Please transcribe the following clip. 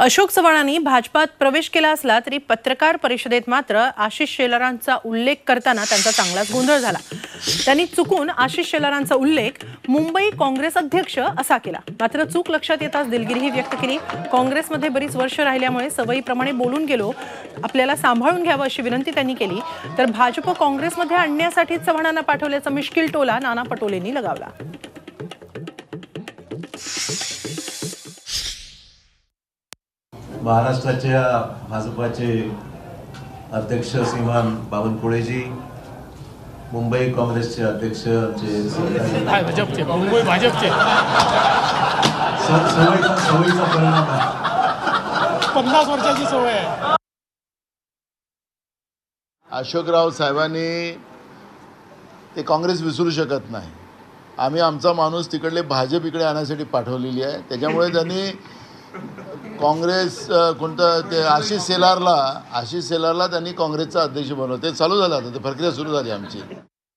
अशोक चव्हाणांनी भाजपात प्रवेश केला असला तरी पत्रकार परिषदेत मात्र आशिष शेलारांचा उल्लेख करताना त्यांचा चांगलाच गोंधळ झाला. त्यांनी चुकून आशिष शेलारांचा उल्लेख मुंबई काँग्रेस अध्यक्ष असा केला. मात्र चूक लक्षात येताच दिलगिरीही व्यक्त केली. काँग्रेसमध्ये बरीच वर्ष राहिल्यामुळे सवयीप्रमाणे बोलून गेलो. आपल्याला सांभाळून घ्यावं अशी विनंती त्यांनी केली. तर भाजप काँग्रेसमध्ये आणण्यासाठी चव्हाणांना पाठवल्याचा मिश्किल टोला नाना पटोलेंनी लगावला. महाराष्ट्राच्या भाजपाचे अध्यक्ष श्रीमान बावनकुळेजी मुंबई काँग्रेसचे अध्यक्ष जे सहकारी- भाजपचे मुंबई भाजपचे. सवयीचा परिणाम आहे. पन्नास वर्षाची सवय आहे. अशोकराव साहेबांनी ते काँग्रेस विसरू शकत नाही. आम्ही आमचा माणूस तिकडले भाजप इकडे आणण्यासाठी पाठवलेली आहे. त्याच्यामुळे त्यांनी काँग्रेस कोणतं ते आशिष सेलारला आशिष सेलारला त्यांनी काँग्रेसचा अध्यक्ष बनवलं. ते चालू झालं आता ते प्रक्रिया सुरू झाली आमची.